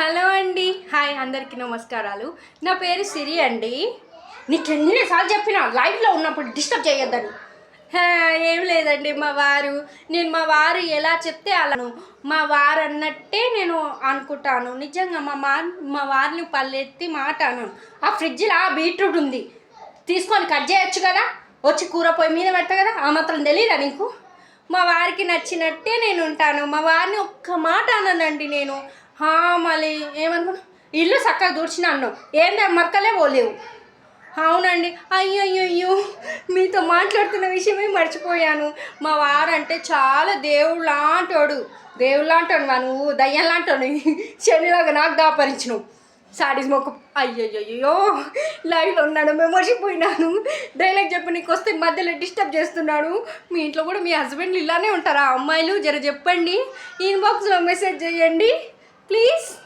Hello అండి. Hi అందరికీ నమస్కారాలు. నా పేరు సిరి అండి. నీకు ఎన్నిసార్లు చెప్పిన లైఫ్లో ఉన్నప్పుడు డిస్టర్బ్ చేయొద్దని. ఏం లేదండి మా వారు. నేను మా వారు ఎలా చెప్తే అలాను. మా వారు అన్నట్టే నేను అనుకుంటాను. నిజంగా మా మా మా వారిని పల్లెత్తి మాటాను ఆ ఫ్రిడ్జ్లో ఆ బీట్రూట్ ఉంది. తీసుకొని కట్ చేయొచ్చు కదా? వచ్చి కూర పొయ్యి మీద పెడతా కదా? ఆ మాత్రం తెలియదా నీకు? మా వారికి నచ్చినట్టే నేను ఉంటాను. మా వారిని ఒక్క మాట అన్నానండి నేను. మళ్ళీ ఏమనుకున్నా? ఇల్లు చక్కగా దూర్చిన అన్నావు ఏంటి మక్కలే పోలేవు. అవునండి. అయ్యయ్యో మీతో మాట్లాడుతున్న విషయమే మర్చిపోయాను. మా వారంటే చాలా దేవుడు లాంటోడు. దేవుడు లాంటోడు మా నువ్వు దయ్యం లాంటోడు శనిలాగా నాకు దాపరించను సాడీస్ మొక్క అయ్యయ్యో లైవ్లో ఉన్నాను మేము మర్చిపోయినాను డైలాగ్ చెప్పి నీకు వస్తే మధ్యలో డిస్టర్బ్ చేస్తున్నాడు. మీ ఇంట్లో కూడా మీ హస్బెండ్ ఇలానే ఉంటారా? అమ్మాయిలు జర చెప్పండి. ఇన్బాక్స్లో మెసేజ్ చేయండి. please?